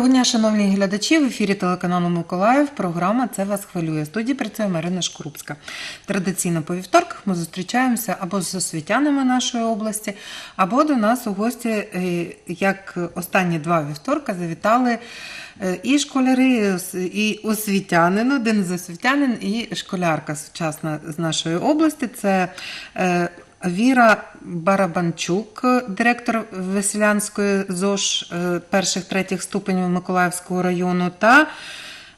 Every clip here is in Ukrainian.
Доброго дня, шановні глядачі. В ефірі телеканалу Миколаїв. Програма Це вас хвилює. Студії працює Марина Шкрупська. Традиційно по вівторках ми зустрічаємося або з освітянами нашої області, або до нас у гості, е, як останні два вівторка, завітали е, і школяри, і освітянин, один з освітянин, і школярка сучасна з нашої області. Це е, Віра Барабанчук, директор Веселянської ЗОЖ е, перших третіх ступенів Миколаївського району, та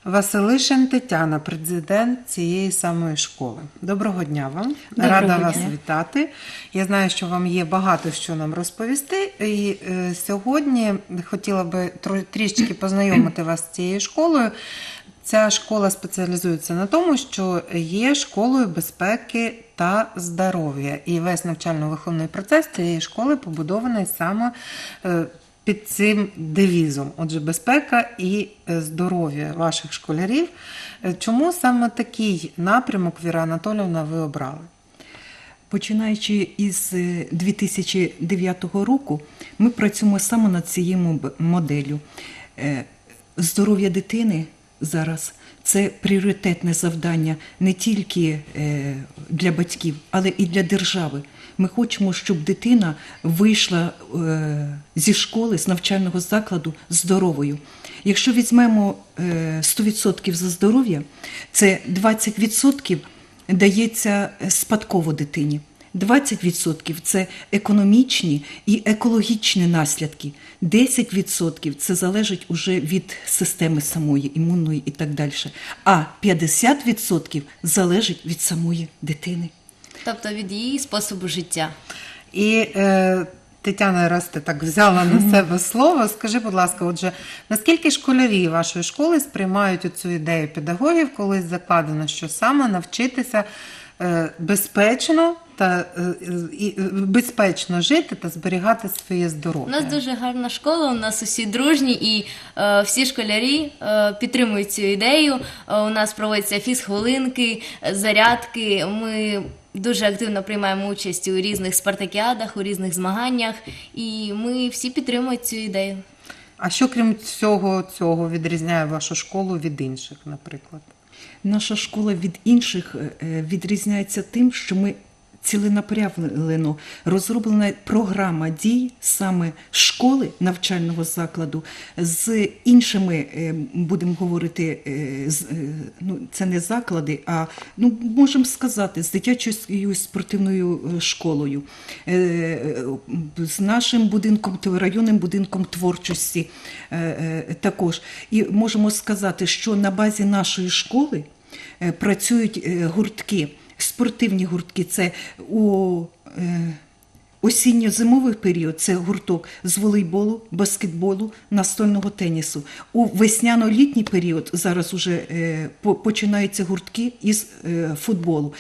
Василишин Тетяна, президент цієї самої школи. Доброго дня вам. Доброго Рада дня. вас вітати. Я знаю, що вам є багато що нам розповісти. І е, сьогодні хотіла би трішки познайомити вас з цією школою. Ця школа спеціалізується на тому, що є школою безпеки та здоров'я. І весь навчально-виховний процес цієї школи побудований саме е, під цим девізом. Отже, безпека і е, здоров'я ваших школярів. Е, Чому саме такий напрямок, Віра Анатолівна, ви обрали? Починаючи із е, 2009 року, ми працюємо саме над цією моделлю. Здоров'я дитини зараз це пріоритетне завдання не тільки е, для батьків, але і для держави. Ми хочемо, щоб дитина вийшла е, зі школи, з навчального закладу здоровою. Якщо візьмемо е, 100% за здоров'я, це 20% дається спадково дитині. 20% це економічні і екологічні наслідки. 10% це залежить уже від системи самої, імунної і так далі. А 50% залежить від самої дитини. Тобто від її способу життя. І е, Тетяна, раз ти так взяла на себе слово, скажи, будь ласка, отже, наскільки школярі вашої школи сприймають цю ідею педагогів, коли закладено, що саме навчитися е, безпечно та е, і, е, безпечно жити та зберігати своє У здоров'я? нас дуже гарна школа, у нас усі дружні і е, всі школярі е, підтримують цю ідею. Е, у нас проводяться фізхвилинки, зарядки. Ми дуже активно приймаємо участь у різних спартакіадах, у різних змаганнях, і ми всі підтримують цю ідею. А що крім всього цього відрізняє вашу школу від інших, наприклад? Наша школа від інших е, відрізняється тим, що ми ціленаправлено розроблена програма дій саме школи навчального закладу з іншими, е, будемо говорити, е, е, ну це не заклади, а ну можемо сказати, з дитячою спортивною школою, з нашим будинком, районним будинком творчості також. І можемо сказати, що на базі нашої школи працюють гуртки, спортивні гуртки. Це у е, осінньо-зимовий період це гурток з волейболу, баскетболу, настольного тенісу. У весняно-літній період зараз уже е, по- починаються гуртки із е, футболу.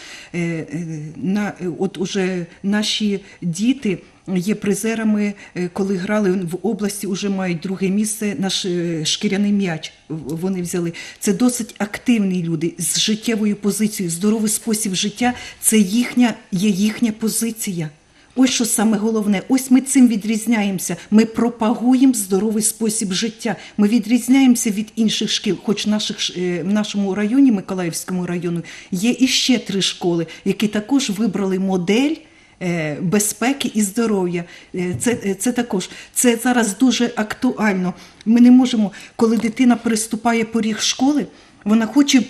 На, от уже наші діти. Є призерами, е, коли грали в області, вже мають друге місце. Наш е, шкіряний м'яч вони взяли. Це досить активні люди з життєвою позицією. Здоровий спосіб життя це їхня, є їхня позиція. Ось що саме головне. Ось ми цим відрізняємося. Ми пропагуємо здоровий спосіб життя. Ми відрізняємося від інших шкіл. Хоч наших ш- е, в нашому районі, Миколаївському району, є іще три школи, які також вибрали модель. Е, Безпеки і здоров'я. Е, Це, е, це також це зараз дуже актуально. Ми не можемо, коли дитина переступає поріг школи, вона хоче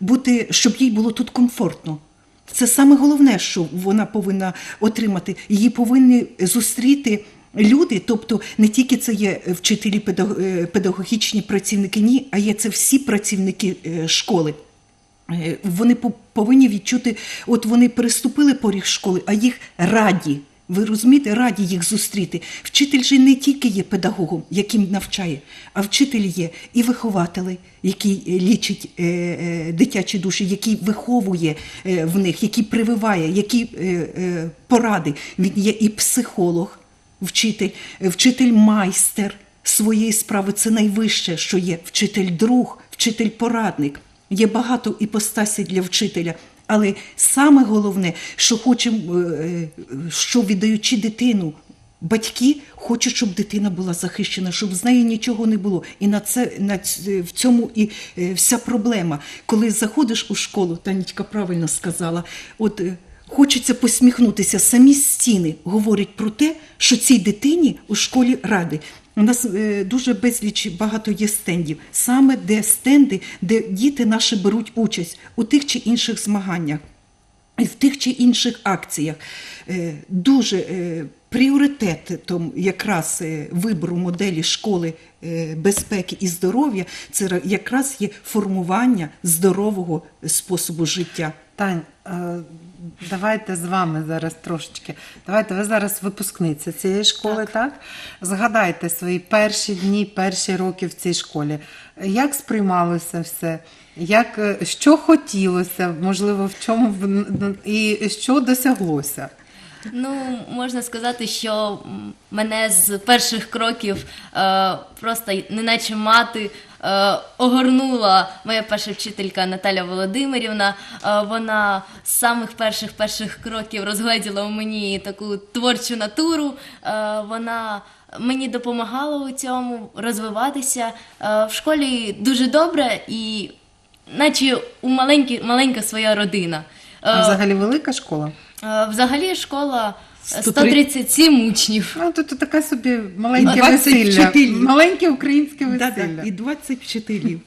бути, щоб їй було тут комфортно. Це саме головне, що вона повинна отримати. Її повинні зустріти люди, тобто не тільки це є вчителі педаг- педагогічні працівники, ні, а є це всі працівники школи. Е, Вони повинні відчути, от вони переступили поріг школи, а їх раді. Ви розумієте, раді їх зустріти. Вчитель же не тільки є педагогом, яким навчає, а вчитель є і вихователь, який е, лічить е, дитячі душі, який виховує в них, який прививає, е, поради. Він є і психолог, вчитель, вчитель майстер своєї справи. Це найвище, що є. Вчитель друг, вчитель порадник. Є багато іпостасій для вчителя. Але саме головне, що хочемо, е, що віддаючи дитину Батьки хочуть, щоб дитина була захищена, щоб з нею нічого не було. І на це на в цьому і е, вся проблема. Коли заходиш у школу, Танечка правильно сказала, от е, хочеться посміхнутися. Самі стіни говорять про те, що цій дитині у школі ради. У нас е, дуже безліч багато є стендів, саме де стенди, де діти наші беруть участь у тих чи інших змаганнях в тих чи інших акціях. Е, Дуже е, пріоритетом якраз вибору моделі школи безпеки і здоров'я це якраз є формування здорового способу життя. Тань, е, давайте з вами зараз трошечки. Давайте ви зараз випускниця цієї школи, так? Згадайте свої перші дні, перші роки в цій школі. Як сприймалося все? Як, е, що хотілося, можливо, в чому і що досяглося? Ну, можна сказати, що мене з перших кроків е, просто неначе мати е, огорнула моя перша вчителька Наталя Володимирівна. Е, вона з самих перших перших кроків розгледіла у мені таку творчу натуру. Е, вона мені допомагала у цьому розвиватися. Е, в школі дуже добре і наче у маленькі, маленька своя родина. А Е, взагалі велика школа? Е, Взагалі школа е, 103 137 учнів. Ну, тут така собі маленьке 20 весілля. вчителів. Маленьке українське Да, весілля. да, і 20 вчителів.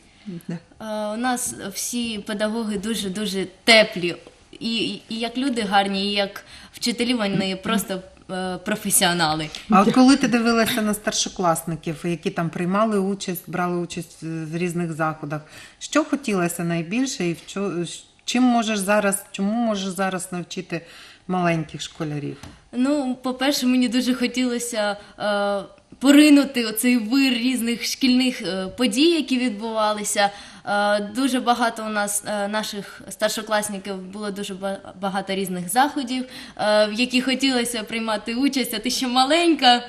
Да. Е, У нас всі педагоги дуже дуже теплі. І, і як люди гарні, і як вчителі, вони просто е, професіонали. А от коли ти дивилася на старшокласників, які там приймали участь, брали участь в різних заходах, що хотілося найбільше і в чо, чим можеш зараз, чому можеш зараз навчити маленьких школярів? Ну, по-перше, мені дуже хотілося е, поринути оцей вир різних шкільних е, подій, які відбувалися. Е, дуже багато у нас е, наших старшокласників було дуже ба- багато різних заходів, е, в які хотілося приймати участь, а ти ще маленька. Е,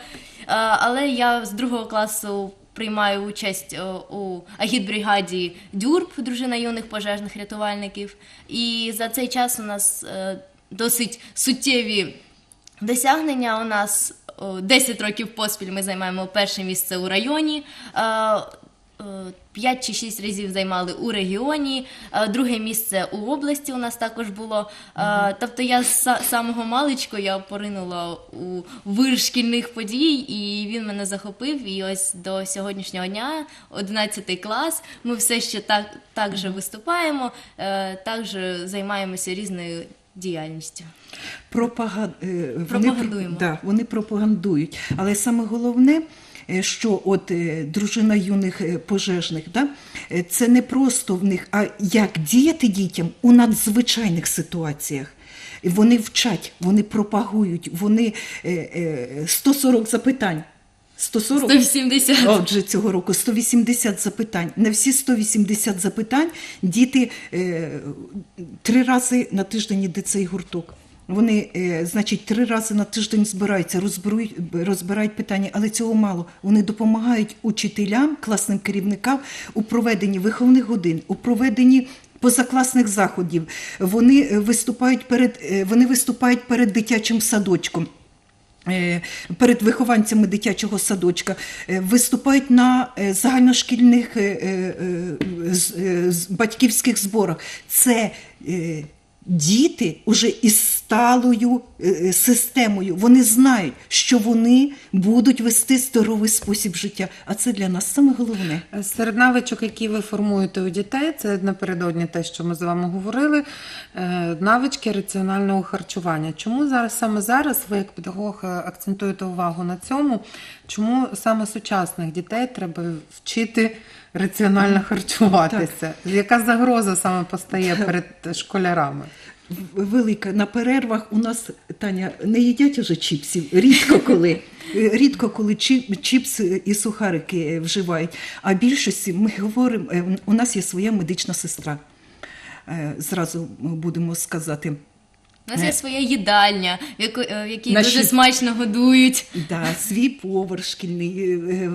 але я з другого класу приймаю участь е, у агітбригаді дюрб, дружина юних пожежних рятувальників. І за цей час у нас е, досить суттєві досягнення. У нас о, 10 років поспіль ми займаємо перше місце у районі. Е, е, 5 чи 6 разів займали у регіоні, е, друге місце у області у нас також було. Е, Тобто я з самого маличку я поринула у вир шкільних подій, і він мене захопив. І ось до сьогоднішнього дня, 11 клас, ми все ще так, так же виступаємо, так же займаємося різною діяльністю. Пропага... Вони, Пропагандуємо. да, вони пропагандують. Але саме головне, що от е, дружина юних е, пожежних, да, е, це не просто в них, а як діяти дітям у надзвичайних ситуаціях. Вони вчать, вони пропагують, вони е, е, 140 запитань. 140? 180. Отже, цього року 180 запитань. На всі 180 запитань діти е, три рази на тиждень іде цей гурток. Вони, е, значить, три рази на тиждень збираються, розберують, розбирають питання, але цього мало. Вони допомагають учителям, класним керівникам у проведенні виховних годин, у проведенні позакласних заходів. Вони е, виступають перед, е, вони виступають перед дитячим садочком. Перед вихованцями дитячого садочка виступають на загальношкільних батьківських зборах. Це діти уже із сталою е, е, системою. Вони знають, що вони будуть вести здоровий спосіб життя. А це для нас саме головне. Серед навичок, які ви формуєте у дітей, це напередодні те, що ми з вами говорили, е, навички раціонального харчування. Чому зараз саме зараз ви, як педагог, е, акцентуєте увагу на цьому? Чому саме сучасних дітей треба вчити раціонально харчуватися? Яка загроза саме постає перед школярами? Велика на перервах у нас Таня не їдять уже чіпсів. Рідко коли. Е, Рідко коли чіп, чіпси і сухарики е, вживають. А більшості ми говоримо, е, у нас є своя медична сестра. Е, Зразу будемо сказати. У нас є своя їдальня, в е, в якій Наші- дуже смачно годують. Да, свій повар шкільний, е,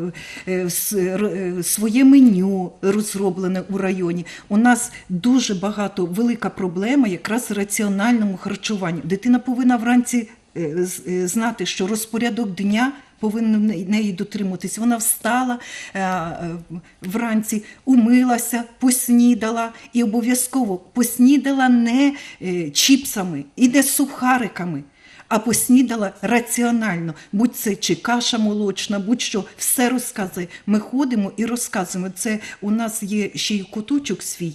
е, е, своє меню розроблене у районі. У нас дуже багато велика проблема якраз в раціональному харчуванні. Дитина повинна вранці е, е, знати, що розпорядок дня повинна неї- дотримуватись. Вона встала е, е, вранці, умилася, поснідала і обов'язково поснідала не е, чіпсами і не сухариками. А поснідала раціонально, будь це чи каша молочна, будь-що, все розказує. Ми ходимо і розказуємо. Це у нас є ще й куточок свій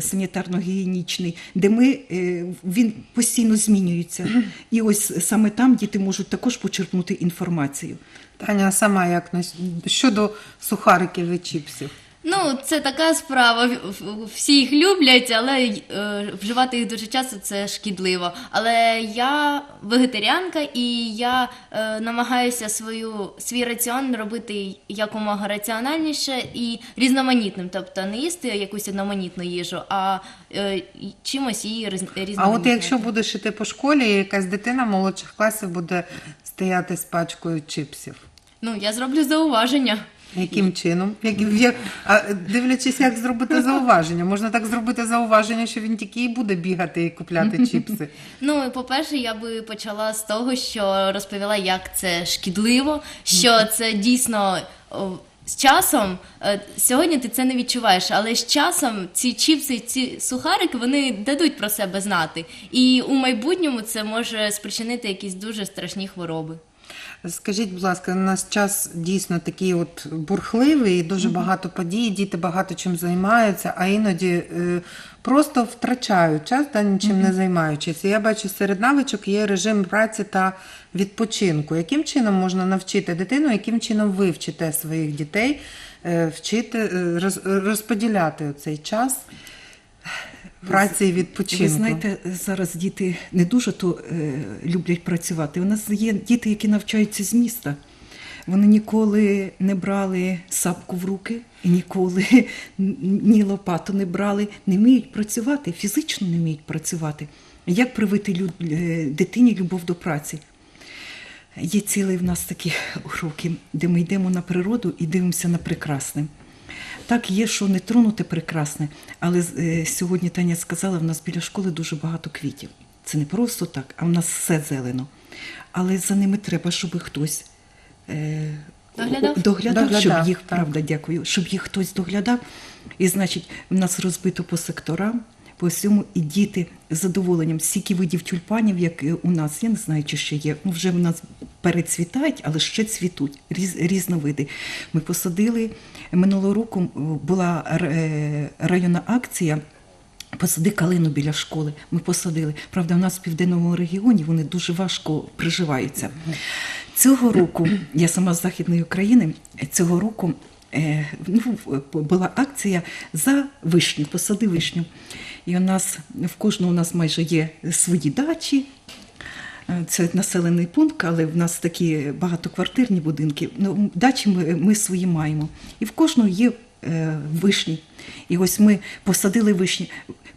санітарно-гігієнічний, де ми, е, він постійно змінюється. І ось саме там діти можуть також почерпнути інформацію. Таня, сама як щодо сухариків і чіпсів? Ну, це така справа. Всі їх люблять, але е, вживати їх дуже часто це шкідливо. Але я вегетаріанка і я е, намагаюся свою свій раціон робити якомога раціональніше і різноманітним. Тобто не їсти якусь одноманітну їжу, а е, чимось її різ- А от якщо будеш іти по школі, і якась дитина молодших класів буде стояти з пачкою чіпсів. ну я зроблю зауваження. Яким чином? Як, як, а, дивлячись, як зробити зауваження. Можна так зробити зауваження, що він тільки і буде бігати і купляти чіпси. Ну, по-перше, я би почала з того, що розповіла, як це шкідливо, що це дійсно. З часом е, сьогодні ти це не відчуваєш, але з часом ці чіпси, ці сухарики вони дадуть про себе знати, і у майбутньому це може спричинити якісь дуже страшні хвороби. Скажіть, будь ласка, у нас час дійсно такий от бурхливий, дуже багато подій, діти багато чим займаються, а іноді е, просто втрачають час та нічим не займаючись. І я бачу, серед навичок є режим праці та відпочинку. Яким чином можна навчити дитину, яким чином ви вчите своїх дітей е, вчити е, роз- розподіляти цей час праці і відпочинку? Ви знаєте, зараз діти не дуже то е, люблять працювати. У нас є діти, які навчаються з міста. Вони ніколи не брали сапку в руки і ніколи ні лопату не брали, не вміють працювати, фізично не вміють працювати. Як привити люд, е, дитині любов до праці? Є цілий в нас такі уроки, де ми йдемо на природу і дивимося на прекрасне. Так, є, що не тронути прекрасне, але е, сьогодні Таня сказала, в нас біля школи дуже багато квітів. Це не просто так, а в нас все зелено. Але за ними треба, щоб хтось е, Доглядав? доглядав, Доглядав, щоб їх, так. правда, дякую, щоб їх хтось доглядав. І значить, в нас розбито по секторам, по всьому, і діти з задоволенням стільки видів тюльпанів, як е, у нас, я не знаю, чи ще є. Ну, вже в нас перецвітають, але ще цвітуть різ, різновиди. Ми посадили минулого року була е, районна акція. Посади калину біля школи. Ми посадили. Правда, в нас в південному регіоні вони дуже важко приживаються. Цього року, я сама з Західної України, цього року е, ну, була акція за вишню, посади вишню. І у нас в кожного у нас майже є свої дачі. Е, Це населений пункт, але в нас такі багатоквартирні будинки. Ну, дачі ми, ми свої маємо. І в кожного є е, вишні. І ось ми посадили вишні.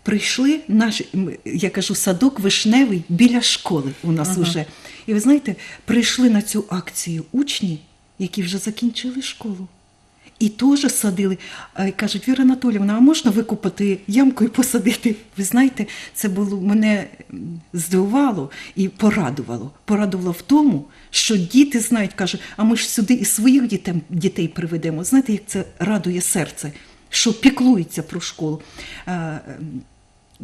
Прийшли наш, я кажу, садок вишневий біля школи у нас вже. І ви знаєте, прийшли на цю акцію учні, які вже закінчили школу. І теж садили. І кажуть, Віра Анатоліївна, а можна викопати ямку і посадити? Ви знаєте, це було мене здивувало і порадувало. Порадувало в тому, що діти знають, кажуть, а ми ж сюди і своїх дітей, дітей приведемо. Знаєте, як це радує серце, що піклуються про школу. Ем,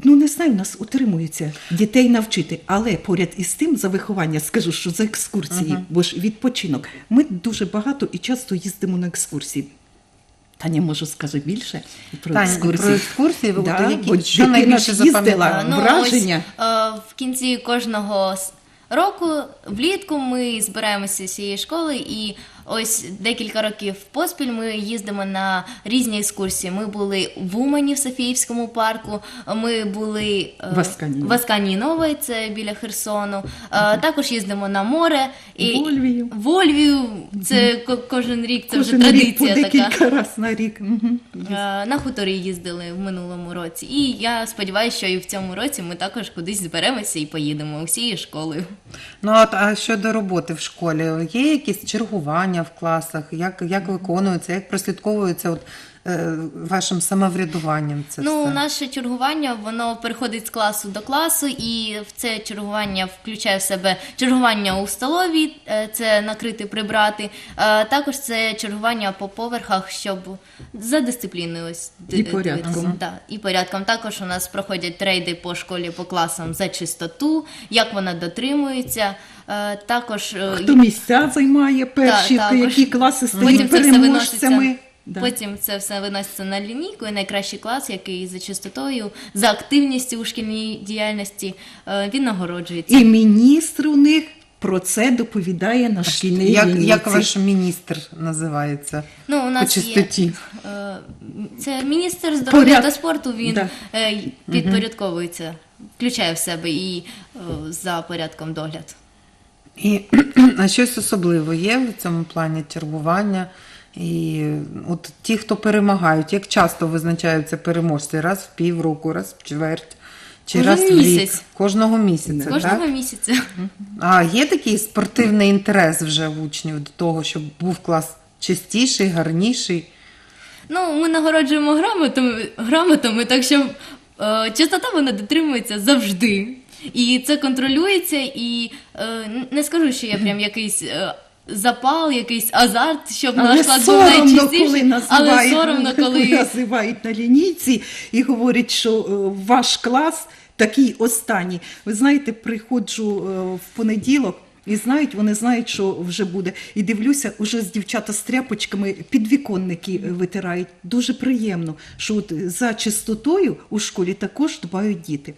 Ну, не знаю, нас утримуються дітей навчити, але поряд із тим за виховання скажу, що за екскурсії, бо ж відпочинок. Ми дуже багато і часто їздимо на екскурсії. Таня, може, скаже більше про Таня, екскурсії. про екскурсії, от які- от, що найбільше запам'ятала? Ну, враження. Ось, е, в кінці кожного року влітку ми збираємося з цієї школи і ось декілька років поспіль ми їздимо на різні екскурсії. Ми були в Умані в Софіївському парку. Ми були е, В Асканіно. в Асканіновій, це біля Херсону. Е, Також їздимо на море. І Вольвію. Вольвію, це ко- кожен рік, це Кожен вже рік по традиція така. разів на рік. Е, На хуторі їздили в минулому році, і я сподіваюся, що і в цьому році ми також кудись зберемося і поїдемо усією школою. Ну от а щодо роботи в школі, є якісь чергування в класах, як, як виконується, як прослідковується от вашим самоврядуванням це Ну, все? наше чергування воно переходить з класу до класу, і в це чергування включає в себе чергування у столовій, е, це накрити, прибрати. Е, Також це чергування по поверхах, щоб за дисципліною ось І порядком. Да, і порядком. Також у нас проходять рейди по школі по класам за чистоту, як вона дотримується. Е, Також е, Хто місця займає перші, хто які класи стають переможцями. Да. Потім це все виноситься на лінійку, і найкращий клас, який за чистотою, за активністю у шкільній діяльності, е, він нагороджується. І міністр у них про це доповідає на шкільній як, лінійці. як ваш міністр називається? Ну, у По чистоті. Є, е, це міністр здоров'я Поряд- та спорту. Він Да. е, підпорядковується, включає в себе і е, за порядком догляд. І а щось особливе є в цьому плані чергування? І от ті, хто перемагають, як часто визначаються переможці? Раз в півроку, раз в чверть, чи Кожен раз в рік? місяць. Кожного місяця. Кожного так? місяця. А є такий спортивний інтерес вже в учнів до того, щоб був клас чистіший, гарніший. Ну, ми нагороджуємо грамотами, грамотами так що е, чистота вона дотримується завжди. І це контролюється, і е, не скажу, що є прям якийсь. е, Запал, якийсь азарт, щоб Але соромно, коли але називають, соромно, коли називають на лінійці і говорять, що е, ваш клас такий останній. Ви знаєте, приходжу е, в понеділок. І знають, вони знають, що вже буде. І дивлюся, уже з дівчата з тряпочками підвіконники е, витирають. Дуже приємно, що от за чистотою у школі також дбають діти.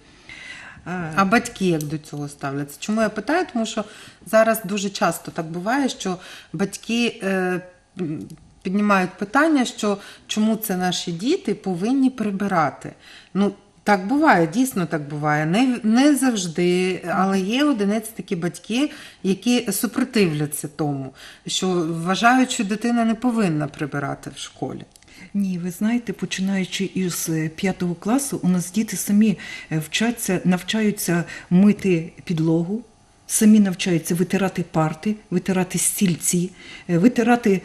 А, батьки як до цього ставляться? Чому я питаю? Тому що зараз дуже часто так буває, що батьки е, піднімають питання, що чому це наші діти повинні прибирати. Ну, так буває, дійсно так буває. Не, не завжди, але є одиниці такі батьки, які супротивляться тому, що вважають, що дитина не повинна прибирати в школі. Ні, ви знаєте, починаючи із е, п'ятого класу, у нас діти самі е, вчаться, навчаються мити підлогу, самі навчаються витирати парти, витирати стільці, е, витирати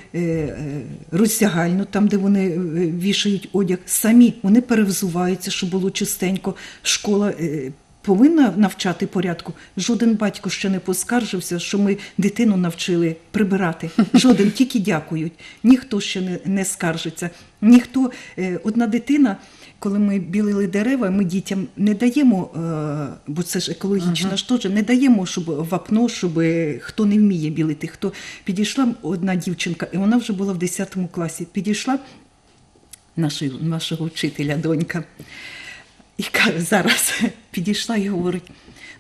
роздягальну, там, де вони вішають одяг. Самі вони перевзуваються, щоб було чистенько. Школа. Повинна навчати порядку. Жоден батько ще не поскаржився, що ми дитину навчили прибирати. Жоден тільки дякують. Ніхто ще не, не скаржиться. Ніхто е, одна дитина, коли ми білили дерева, ми дітям не даємо, е, бо це ж екологічна ж теж, не даємо, щоб вапно, щоб хто не вміє білити. Хто підійшла одна дівчинка, і вона вже була в 10 класі. Підійшла нашого, нашого вчителя, донька. І ка- зараз підійшла і говорить: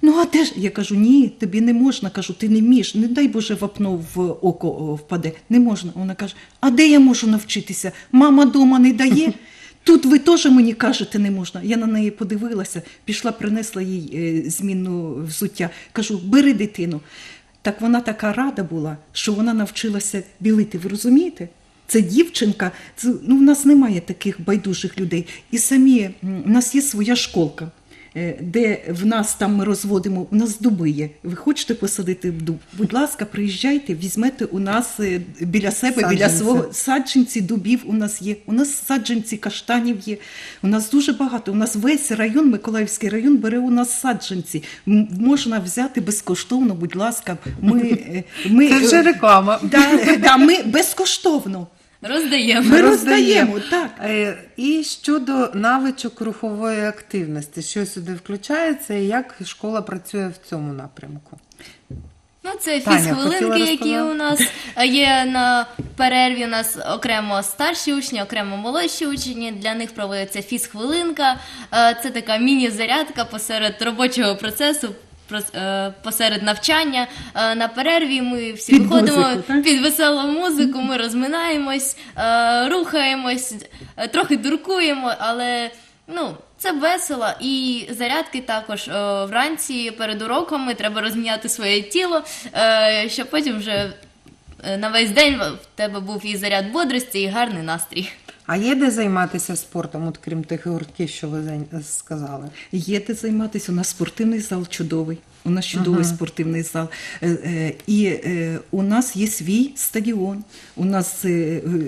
ну, а де ж? Я кажу, ні, тобі не можна. Кажу, ти не вмієш, не дай Боже вапно в око впаде. Не можна. Вона каже: а де я можу навчитися? Мама дома не дає. Тут ви теж мені кажете, не можна. Я на неї подивилася, пішла, принесла їй е, змінну взуття. Кажу, бери дитину. Так вона така рада була, що вона навчилася білити. Ви розумієте? Це дівчинка, це, ну, в нас немає таких байдужих людей. І самі в нас є своя школка, е, де в нас там ми розводимо, у нас дуби є. Ви хочете посадити в дуб? Будь ласка, приїжджайте, візьмете у нас е, біля себе, біля свого саджанці дубів у нас є. У нас саджанці каштанів є. У нас дуже багато. У нас весь район, Миколаївський район, бере у нас саджанці. М- Можна взяти безкоштовно, будь ласка. Ми, е, ми, Це вже реклама. Да, да, ми безкоштовно. Роздаємо. Ми роздаємо, так. Е, І щодо навичок рухової активності, що сюди включається і як школа працює в цьому напрямку? Ну, це фізхвилинки, які у нас є на перерві. У нас окремо старші учні, окремо молодші учні. Для них проводиться фізхвилинка. Е, Це така міні-зарядка посеред робочого процесу. Е, Посеред навчання Е, на перерві ми всі Під виходимо музику, під веселу музику, ми розминаємось, е, рухаємось, трохи дуркуємо, але ну, це весело. І зарядки також вранці перед уроками треба розміняти своє тіло, е, щоб потім вже на весь день в тебе був і заряд бодрості, і гарний настрій. А є де займатися спортом, от крім тих гуртків, що ви сказали? Є де займатися. У нас спортивний зал чудовий. У нас чудовий спортивний зал. Е, е, І е, у нас є свій стадіон. У нас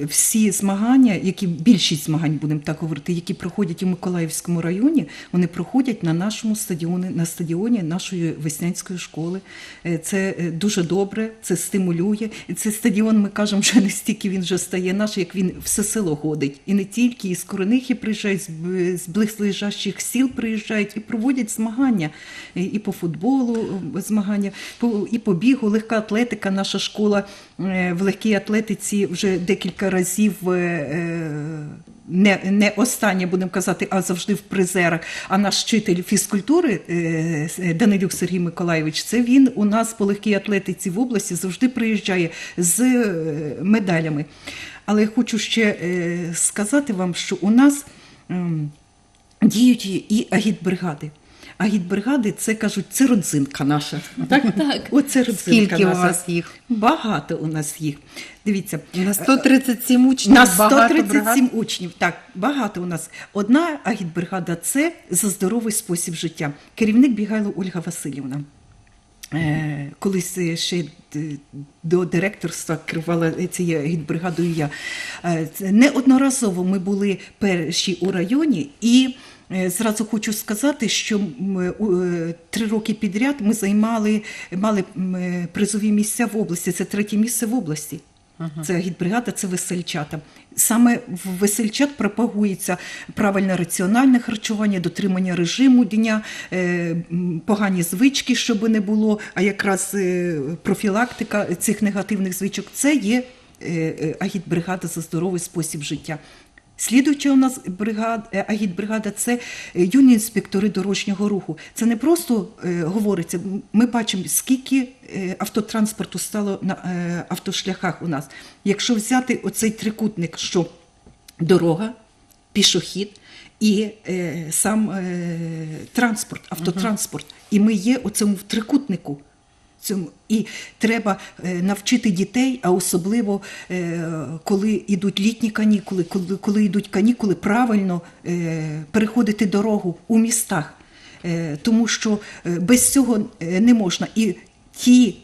всі змагання, які більшість змагань, будемо так говорити, які проходять у Миколаївському районі, вони проходять на нашому стадіоні, на стадіоні нашої веснянської школи. Це дуже добре, це стимулює. І цей стадіон, ми кажемо, вже не стільки він вже стає наш, як він все село ходить. І не тільки із Коренихи приїжджають, з близлежащих сіл приїжджають і проводять змагання і і по футболу е, змагання, і по бігу, легка атлетика. Наша школа е, в легкій атлетиці вже декілька разів. е, Не, не останнє, будемо казати, а завжди в призерах. А наш вчитель фізкультури Данилюк Сергій Миколайович, це він у нас по легкій атлетиці в області завжди приїжджає з медалями. Але я хочу ще сказати вам, що у нас ем, діють і агітбригади. Агітбригади це кажуть, це родзинка наша. Так, Так. Оце родзинка Скільки у наша. вас їх? Багато у нас їх. Дивіться, На 137 учнів на багато 137 бригад? учнів. Так, багато у нас. Одна агітбригада це за здоровий спосіб життя. Керівник Бігайло Ольга Васильівна. Е, Колись е, ще до директорства керувала цією гідбригадою я. Е, Неодноразово ми були перші у районі і. е, Зразу хочу сказати, що ми, е, три роки підряд ми займали мали е, призові місця в області. Це третє місце в області. Це гідбригада, це весельчата. Саме в весельчат пропагується правильне раціональне харчування, дотримання режиму дня, е, погані звички, щоб не було, а якраз е, профілактика цих негативних звичок це є е, агітбригада за здоровий спосіб життя. Слідуюча у нас е, агітбригада це е, юні інспектори дорожнього руху. Це не просто е, говориться. Ми бачимо, скільки е, автотранспорту стало на е, автошляхах у нас. Якщо взяти оцей трикутник, що дорога, пішохід і е, сам е, транспорт, автотранспорт, і ми є у цьому трикутнику. Цьому і треба е, навчити дітей, а особливо е, коли йдуть літні канікули, коли, коли йдуть канікули, правильно е, переходити дорогу у містах, тому що без цього не можна. І ті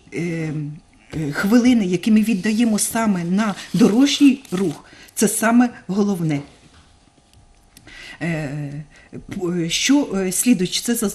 хвилини, які ми віддаємо саме на дорожній рух, це саме головне. Е, п- Що е, слідуюче, це за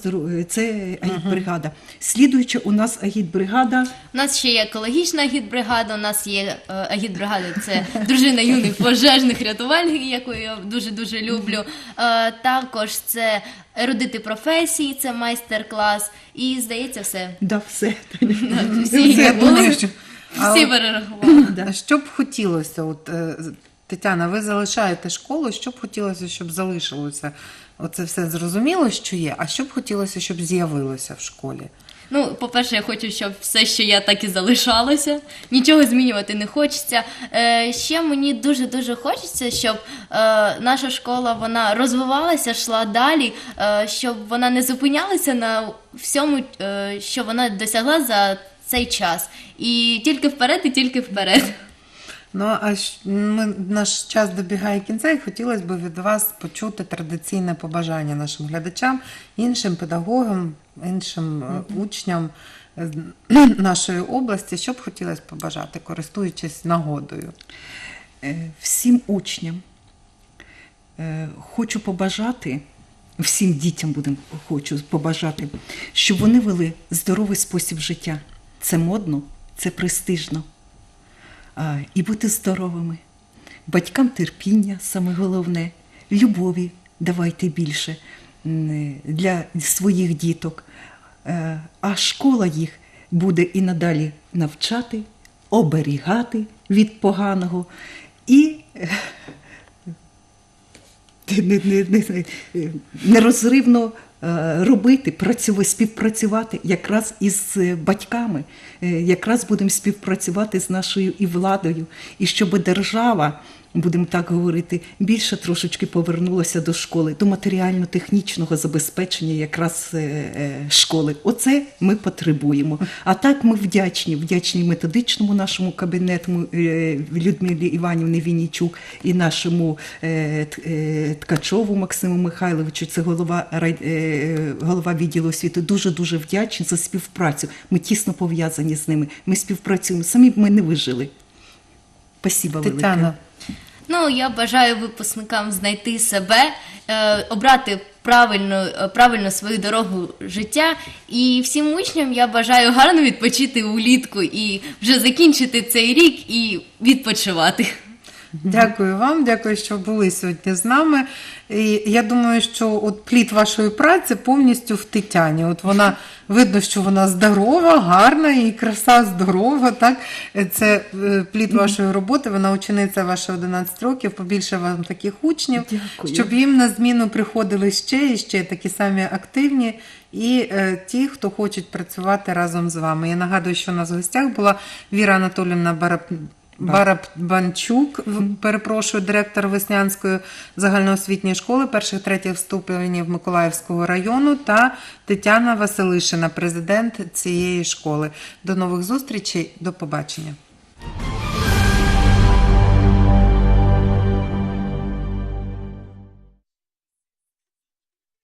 це агітбригада. Слідуюча у нас агітбригада. У нас ще є екологічна агітбригада, у нас є е, агітбригада, це дружина юних пожежних рятувальників, яку я дуже-дуже люблю. Е, також це ерудити професії, це майстер-клас. І здається, все. Да, все. Всі, Я були, думаю, що- всі перерахували. Що б хотілося, от е, Тетяна, ви залишаєте школу, що б хотілося, щоб залишилося? Оце все зрозуміло, що є, а що б хотілося, щоб з'явилося в школі? Ну, по-перше, я хочу, щоб все, що я так і залишалося. Нічого змінювати не хочеться. Е, ще мені дуже дуже хочеться, щоб е, наша школа вона розвивалася, йшла далі, е, щоб вона не зупинялася на всьому, е, що вона досягла за цей час. І тільки вперед, і тільки вперед. Ну а ми, наш час добігає кінця, і хотілося б від вас почути традиційне побажання нашим глядачам, іншим педагогам, іншим е, учням е, нашої області. Що б хотілося побажати, користуючись нагодою? Е, Всім учням хочу побажати, всім дітям будемо хочу побажати, щоб вони вели здоровий спосіб життя. Це модно, це престижно. І бути здоровими. Батькам терпіння саме головне, любові давайте більше для своїх діток. Е, А школа їх буде і надалі навчати, оберігати від поганого і е, не- нерозривно е, робити, працювати, співпрацювати якраз із е, батьками, Е, якраз будемо співпрацювати з нашою і владою, і щоб держава, будемо так говорити, більше трошечки повернулася до школи, до матеріально-технічного забезпечення якраз е, е, школи. Оце ми потребуємо. А так ми вдячні, вдячні методичному нашому кабінету е, Людмилі Іванівні Віннічук і нашому Ткачову Максиму Михайловичу, це голова голова відділу освіти, дуже дуже вдячні за співпрацю. Ми тісно пов'язані з ними. Ми співпрацюємо. Самі б ми не вижили. Спасибо велике. Ну, я бажаю випускникам знайти себе, е, обрати правильну, е, правильно свою дорогу життя. І всім учням я бажаю гарно відпочити улітку і вже закінчити цей рік і відпочивати. Дякую вам, дякую, що були сьогодні з нами. І я думаю, що от плід вашої праці повністю в Тетяні. От вона видно, що вона здорова, гарна і краса здорова. Так це е, плід вашої роботи. Вона учениця ваша 11 років. Побільше вам таких учнів, Дякую. щоб їм на зміну приходили ще і ще такі самі активні. І е, ті, хто хочуть працювати разом з вами. Я нагадую, що у нас в гостях була Віра Анатолівна Бараб... Барабанчук, перепрошую, директор Веснянської загальноосвітньої школи перших третіх ступенів Миколаївського району та Тетяна Василишина, президент цієї школи. До нових зустрічей, до побачення.